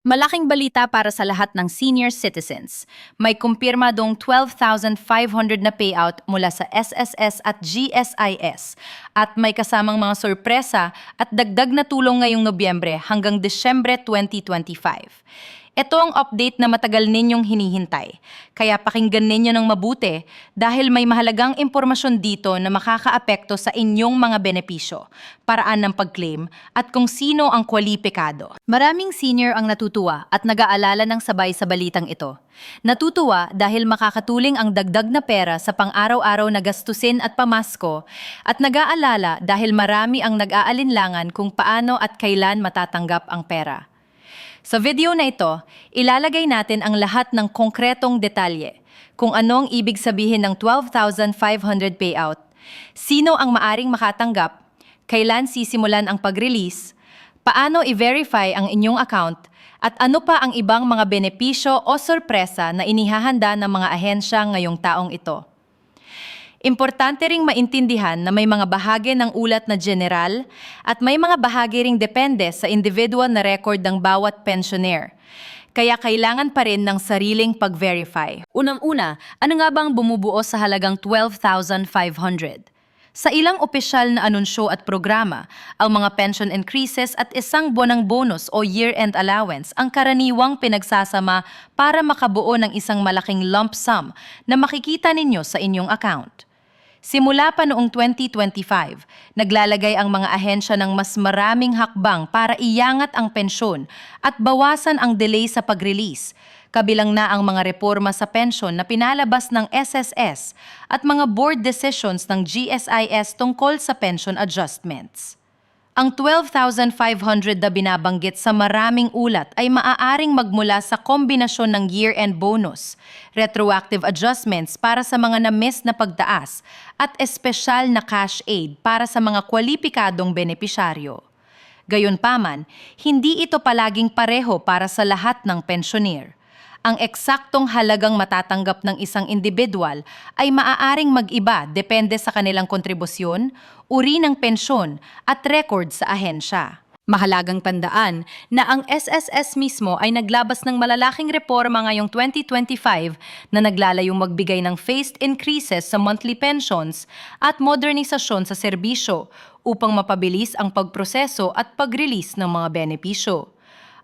Malaking balita para sa lahat ng senior citizens. May kumpirma dong 12,500 na payout mula sa SSS at GSIS at may kasamang mga sorpresa at dagdag na tulong ngayong Nobyembre hanggang Desyembre 2025. Ito ang update na matagal ninyong hinihintay. Kaya pakinggan ninyo ng mabuti dahil may mahalagang impormasyon dito na makakaapekto sa inyong mga benepisyo, paraan ng pag-claim at kung sino ang kwalipikado. Maraming senior ang natutuwa at nag-aalala ng sabay sa balitang ito. Natutuwa dahil makakatuling ang dagdag na pera sa pang-araw-araw na gastusin at pamasko at nag-aalala dahil marami ang nag-aalinlangan kung paano at kailan matatanggap ang pera. Sa video na ito, ilalagay natin ang lahat ng konkretong detalye kung anong ibig sabihin ng 12,500 payout, sino ang maaring makatanggap, kailan sisimulan ang pag-release, paano i-verify ang inyong account, at ano pa ang ibang mga benepisyo o sorpresa na inihahanda ng mga ahensya ngayong taong ito. Importante ring maintindihan na may mga bahagi ng ulat na general at may mga bahagi ring depende sa individual na record ng bawat pensioner. Kaya kailangan pa rin ng sariling pag-verify. Unang-una, ano nga bang bumubuo sa halagang 12,500? Sa ilang opisyal na anunsyo at programa, ang mga pension increases at isang buwanang bonus o year-end allowance ang karaniwang pinagsasama para makabuo ng isang malaking lump sum na makikita ninyo sa inyong account. Simula pa noong 2025, naglalagay ang mga ahensya ng mas maraming hakbang para iyangat ang pensyon at bawasan ang delay sa pag-release, kabilang na ang mga reforma sa pensyon na pinalabas ng SSS at mga board decisions ng GSIS tungkol sa pension adjustments. Ang 12,500 na binabanggit sa maraming ulat ay maaaring magmula sa kombinasyon ng year-end bonus, retroactive adjustments para sa mga na-miss na pagtaas, at espesyal na cash aid para sa mga kwalipikadong benepisyaryo. Gayunpaman, hindi ito palaging pareho para sa lahat ng pensioner ang eksaktong halagang matatanggap ng isang individual ay maaaring mag-iba depende sa kanilang kontribusyon, uri ng pensyon at record sa ahensya. Mahalagang tandaan na ang SSS mismo ay naglabas ng malalaking reforma ngayong 2025 na naglalayong magbigay ng phased increases sa monthly pensions at modernisasyon sa serbisyo upang mapabilis ang pagproseso at pag-release ng mga benepisyo.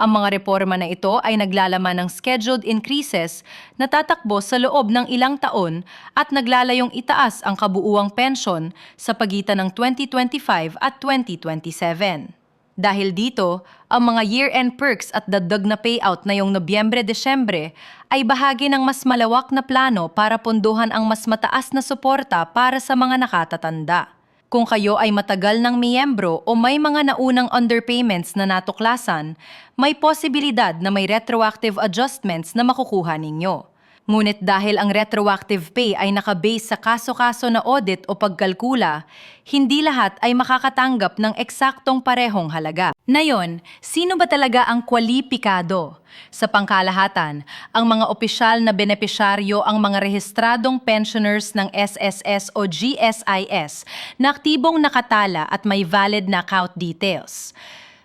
Ang mga reforma na ito ay naglalaman ng scheduled increases na tatakbo sa loob ng ilang taon at naglalayong itaas ang kabuuang pensyon sa pagitan ng 2025 at 2027. Dahil dito, ang mga year-end perks at dagdag na payout na yung Nobyembre-Desyembre ay bahagi ng mas malawak na plano para punduhan ang mas mataas na suporta para sa mga nakatatanda. Kung kayo ay matagal ng miyembro o may mga naunang underpayments na natuklasan, may posibilidad na may retroactive adjustments na makukuha ninyo. Ngunit dahil ang retroactive pay ay nakabase sa kaso-kaso na audit o pagkalkula, hindi lahat ay makakatanggap ng eksaktong parehong halaga. Nayon, sino ba talaga ang kwalipikado? Sa pangkalahatan, ang mga opisyal na benepisyaryo ang mga rehistradong pensioners ng SSS o GSIS na aktibong nakatala at may valid na account details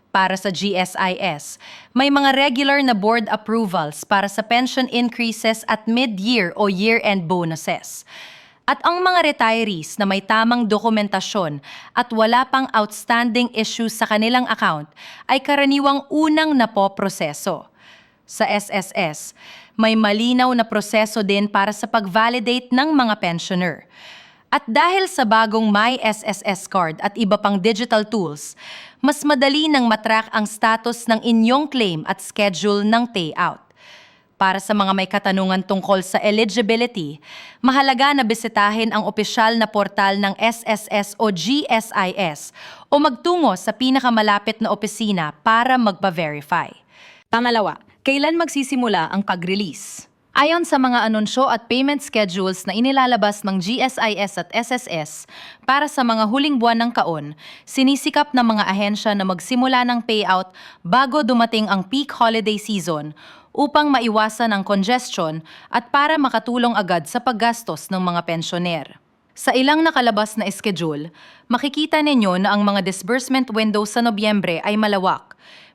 para sa GSIS. May mga regular na board approvals para sa pension increases at mid-year o year-end bonuses. At ang mga retirees na may tamang dokumentasyon at wala pang outstanding issues sa kanilang account ay karaniwang unang napoproseso. Sa SSS, may malinaw na proseso din para sa pag-validate ng mga pensioner. At dahil sa bagong My SSS card at iba pang digital tools, mas madali nang matrack ang status ng inyong claim at schedule ng payout. Para sa mga may katanungan tungkol sa eligibility, mahalaga na bisitahin ang opisyal na portal ng SSS o GSIS o magtungo sa pinakamalapit na opisina para magpa-verify. Pangalawa, kailan magsisimula ang pag-release? Ayon sa mga anunsyo at payment schedules na inilalabas ng GSIS at SSS para sa mga huling buwan ng kaon, sinisikap ng mga ahensya na magsimula ng payout bago dumating ang peak holiday season upang maiwasan ang congestion at para makatulong agad sa paggastos ng mga pensyoner. Sa ilang nakalabas na schedule, makikita ninyo na ang mga disbursement window sa Nobyembre ay malawak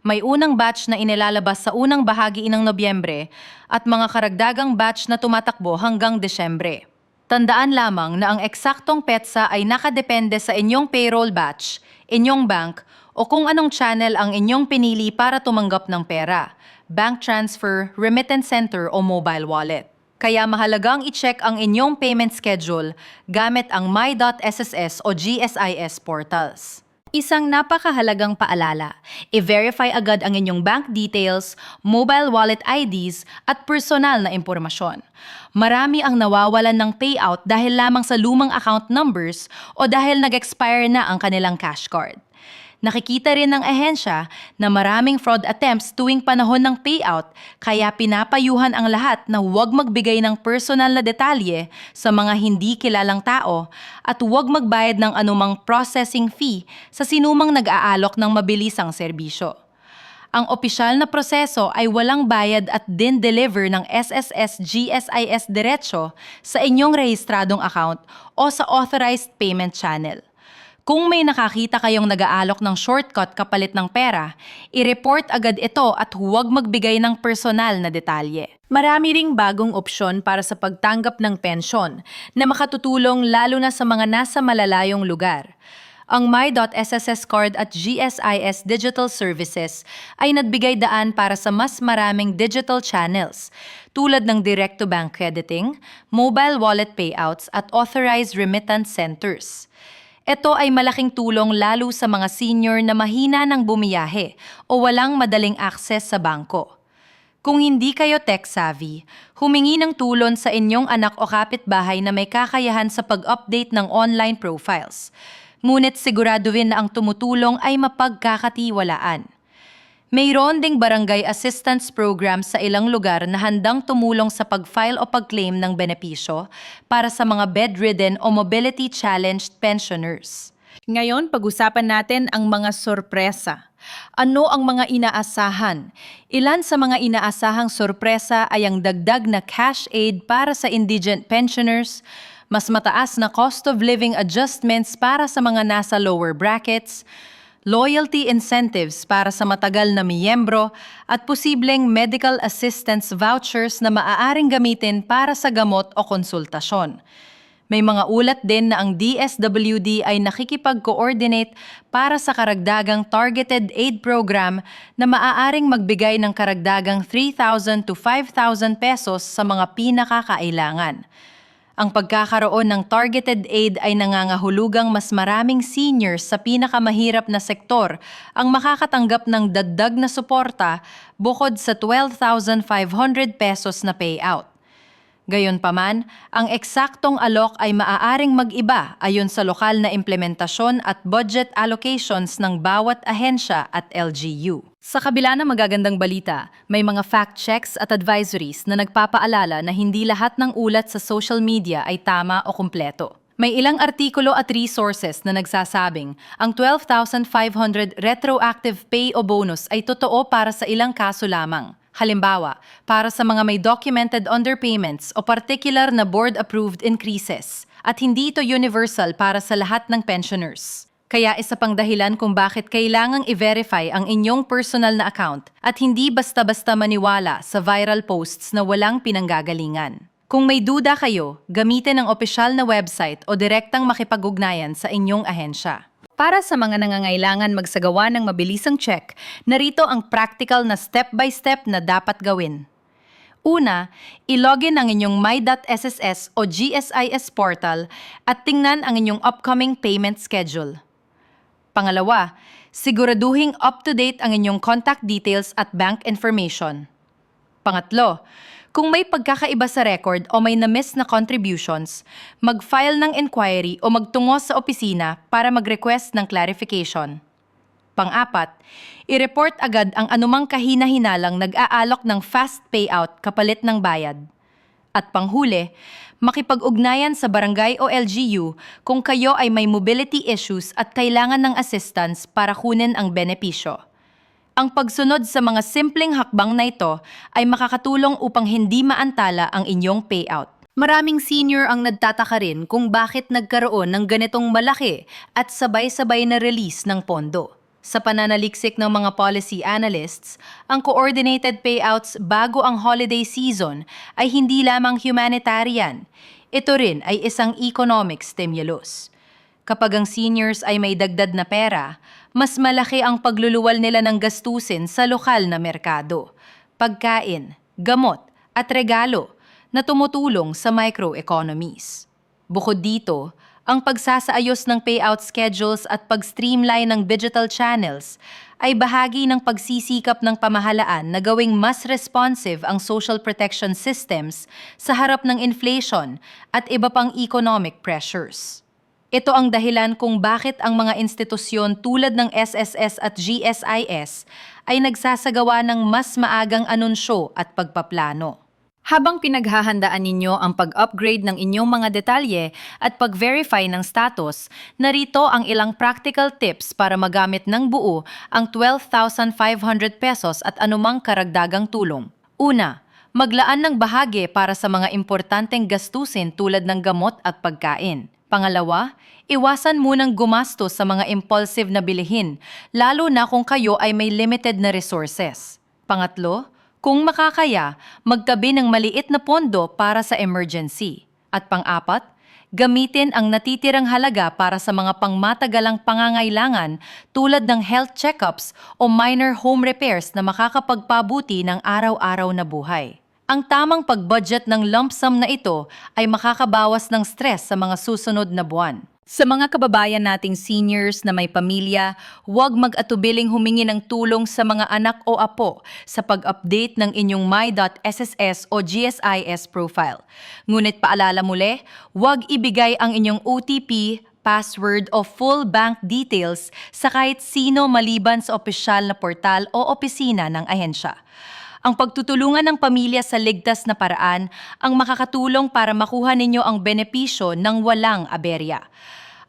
May unang batch na inilalabas sa unang bahagi ng Nobyembre at mga karagdagang batch na tumatakbo hanggang Desyembre. Tandaan lamang na ang eksaktong petsa ay nakadepende sa inyong payroll batch, inyong bank, o kung anong channel ang inyong pinili para tumanggap ng pera, bank transfer, remittance center o mobile wallet. Kaya mahalagang i-check ang inyong payment schedule gamit ang my.sss o GSIS portals. Isang napakahalagang paalala, i-verify agad ang inyong bank details, mobile wallet IDs at personal na impormasyon. Marami ang nawawalan ng payout dahil lamang sa lumang account numbers o dahil nag-expire na ang kanilang cash card. Nakikita rin ng ahensya na maraming fraud attempts tuwing panahon ng payout kaya pinapayuhan ang lahat na huwag magbigay ng personal na detalye sa mga hindi kilalang tao at huwag magbayad ng anumang processing fee sa sinumang nag-aalok ng mabilisang serbisyo. Ang opisyal na proseso ay walang bayad at din deliver ng SSS GSIS diretso sa inyong rehistradong account o sa authorized payment channel. Kung may nakakita kayong nag-aalok ng shortcut kapalit ng pera, i-report agad ito at huwag magbigay ng personal na detalye. Marami ring bagong opsyon para sa pagtanggap ng pensyon na makatutulong lalo na sa mga nasa malalayong lugar. Ang My.SSS card at GSIS Digital Services ay nagbigay daan para sa mas maraming digital channels tulad ng direct-to-bank crediting, mobile wallet payouts at authorized remittance centers. Ito ay malaking tulong lalo sa mga senior na mahina ng bumiyahe o walang madaling akses sa bangko. Kung hindi kayo tech-savvy, humingi ng tulong sa inyong anak o kapitbahay na may kakayahan sa pag-update ng online profiles. Ngunit siguraduhin na ang tumutulong ay mapagkakatiwalaan. Mayroon ding barangay assistance program sa ilang lugar na handang tumulong sa pag-file o pag-claim ng benepisyo para sa mga bedridden o mobility-challenged pensioners. Ngayon, pag-usapan natin ang mga sorpresa. Ano ang mga inaasahan? Ilan sa mga inaasahang sorpresa ay ang dagdag na cash aid para sa indigent pensioners, mas mataas na cost of living adjustments para sa mga nasa lower brackets, loyalty incentives para sa matagal na miyembro at posibleng medical assistance vouchers na maaaring gamitin para sa gamot o konsultasyon. May mga ulat din na ang DSWD ay nakikipag-coordinate para sa karagdagang targeted aid program na maaaring magbigay ng karagdagang 3,000 to 5,000 pesos sa mga pinakakailangan. Ang pagkakaroon ng targeted aid ay nangangahulugang mas maraming seniors sa pinakamahirap na sektor ang makakatanggap ng dagdag na suporta bukod sa 12,500 pesos na payout. Gayunpaman, ang eksaktong alok ay maaaring mag-iba ayon sa lokal na implementasyon at budget allocations ng bawat ahensya at LGU. Sa kabila ng magagandang balita, may mga fact checks at advisories na nagpapaalala na hindi lahat ng ulat sa social media ay tama o kumpleto. May ilang artikulo at resources na nagsasabing ang 12,500 retroactive pay o bonus ay totoo para sa ilang kaso lamang. Halimbawa, para sa mga may documented underpayments o particular na board-approved increases at hindi ito universal para sa lahat ng pensioners. Kaya isa pang dahilan kung bakit kailangang i-verify ang inyong personal na account at hindi basta-basta maniwala sa viral posts na walang pinanggagalingan. Kung may duda kayo, gamitin ang opisyal na website o direktang makipag-ugnayan sa inyong ahensya. Para sa mga nangangailangan magsagawa ng mabilisang check, narito ang practical na step-by-step na dapat gawin. Una, ilogin ang inyong my.sss o GSIS portal at tingnan ang inyong upcoming payment schedule. Pangalawa, siguraduhing up-to-date ang inyong contact details at bank information. Pangatlo, kung may pagkakaiba sa record o may na-miss na contributions, mag-file ng inquiry o magtungo sa opisina para mag-request ng clarification. Pang-apat, i-report agad ang anumang kahina-hinalang nag-aalok ng fast payout kapalit ng bayad. At panghuli, makipag-ugnayan sa barangay o LGU kung kayo ay may mobility issues at kailangan ng assistance para kunin ang benepisyo. Ang pagsunod sa mga simpleng hakbang na ito ay makakatulong upang hindi maantala ang inyong payout. Maraming senior ang nagtataka rin kung bakit nagkaroon ng ganitong malaki at sabay-sabay na release ng pondo. Sa pananaliksik ng mga policy analysts, ang coordinated payouts bago ang holiday season ay hindi lamang humanitarian. Ito rin ay isang economic stimulus. Kapag ang seniors ay may dagdad na pera, mas malaki ang pagluluwal nila ng gastusin sa lokal na merkado, pagkain, gamot at regalo na tumutulong sa microeconomies. Bukod dito, ang pagsasaayos ng payout schedules at pag-streamline ng digital channels ay bahagi ng pagsisikap ng pamahalaan na gawing mas responsive ang social protection systems sa harap ng inflation at iba pang economic pressures. Ito ang dahilan kung bakit ang mga institusyon tulad ng SSS at GSIS ay nagsasagawa ng mas maagang anunsyo at pagpaplano. Habang pinaghahandaan ninyo ang pag-upgrade ng inyong mga detalye at pag-verify ng status, narito ang ilang practical tips para magamit ng buo ang 12,500 pesos at anumang karagdagang tulong. Una, maglaan ng bahagi para sa mga importanteng gastusin tulad ng gamot at pagkain. Pangalawa, iwasan munang gumastos sa mga impulsive na bilihin, lalo na kung kayo ay may limited na resources. Pangatlo, kung makakaya, magtabi ng maliit na pondo para sa emergency. At pang-apat, gamitin ang natitirang halaga para sa mga pangmatagalang pangangailangan tulad ng health checkups o minor home repairs na makakapagpabuti ng araw-araw na buhay. Ang tamang pag-budget ng lump sum na ito ay makakabawas ng stress sa mga susunod na buwan. Sa mga kababayan nating seniors na may pamilya, huwag mag-atubiling humingi ng tulong sa mga anak o apo sa pag-update ng inyong my.sss o GSIS profile. Ngunit paalala muli, huwag ibigay ang inyong OTP, password o full bank details sa kahit sino maliban sa opisyal na portal o opisina ng ahensya. Ang pagtutulungan ng pamilya sa ligtas na paraan ang makakatulong para makuha ninyo ang benepisyo ng walang aberya.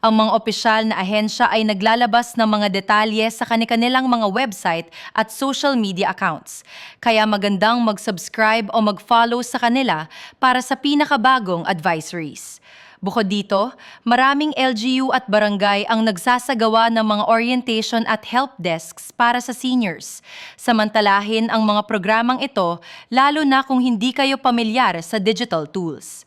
Ang mga opisyal na ahensya ay naglalabas ng mga detalye sa kanilang mga website at social media accounts. Kaya magandang mag-subscribe o mag-follow sa kanila para sa pinakabagong advisories. Bukod dito, maraming LGU at barangay ang nagsasagawa ng mga orientation at help desks para sa seniors. Samantalahin ang mga programang ito lalo na kung hindi kayo pamilyar sa digital tools.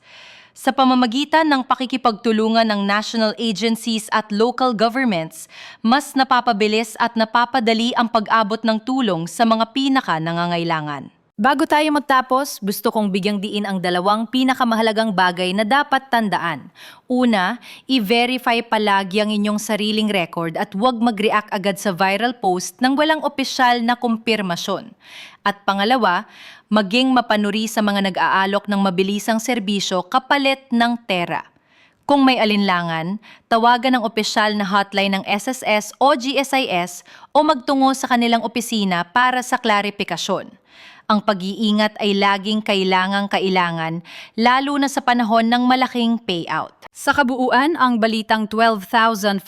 Sa pamamagitan ng pakikipagtulungan ng national agencies at local governments, mas napapabilis at napapadali ang pag-abot ng tulong sa mga pinaka nangangailangan. Bago tayo magtapos, gusto kong bigyang diin ang dalawang pinakamahalagang bagay na dapat tandaan. Una, i-verify palagi ang inyong sariling record at huwag mag-react agad sa viral post nang walang opisyal na kumpirmasyon. At pangalawa, maging mapanuri sa mga nag-aalok ng mabilisang serbisyo kapalit ng tera. Kung may alinlangan, tawagan ang opisyal na hotline ng SSS o GSIS o magtungo sa kanilang opisina para sa klarifikasyon. Ang pag-iingat ay laging kailangang kailangan, lalo na sa panahon ng malaking payout. Sa kabuuan, ang balitang 12,500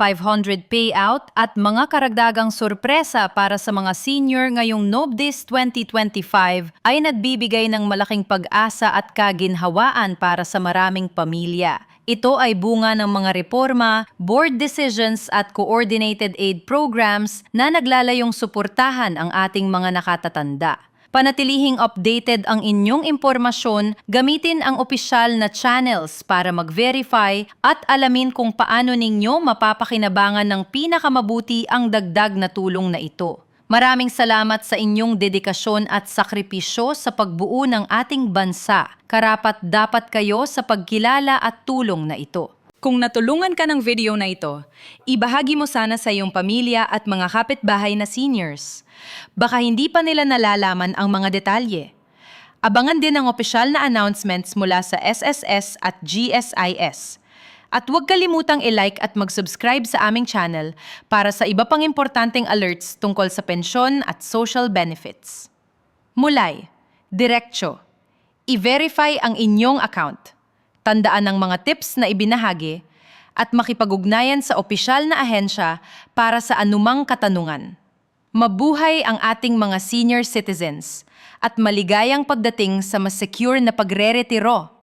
payout at mga karagdagang sorpresa para sa mga senior ngayong Nobdis 2025 ay nagbibigay ng malaking pag-asa at kaginhawaan para sa maraming pamilya. Ito ay bunga ng mga reforma, board decisions at coordinated aid programs na naglalayong suportahan ang ating mga nakatatanda. Panatilihing updated ang inyong impormasyon, gamitin ang opisyal na channels para mag-verify at alamin kung paano ninyo mapapakinabangan ng pinakamabuti ang dagdag na tulong na ito. Maraming salamat sa inyong dedikasyon at sakripisyo sa pagbuo ng ating bansa. Karapat dapat kayo sa pagkilala at tulong na ito. Kung natulungan ka ng video na ito, ibahagi mo sana sa iyong pamilya at mga kapitbahay na seniors. Baka hindi pa nila nalalaman ang mga detalye. Abangan din ang opisyal na announcements mula sa SSS at GSIS. At huwag kalimutang i-like at mag-subscribe sa aming channel para sa iba pang importanteng alerts tungkol sa pensyon at social benefits. Mulay, diretsyo, i-verify ang inyong account tandaan ang mga tips na ibinahagi, at makipag-ugnayan sa opisyal na ahensya para sa anumang katanungan. Mabuhay ang ating mga senior citizens at maligayang pagdating sa mas secure na pagre-retiro.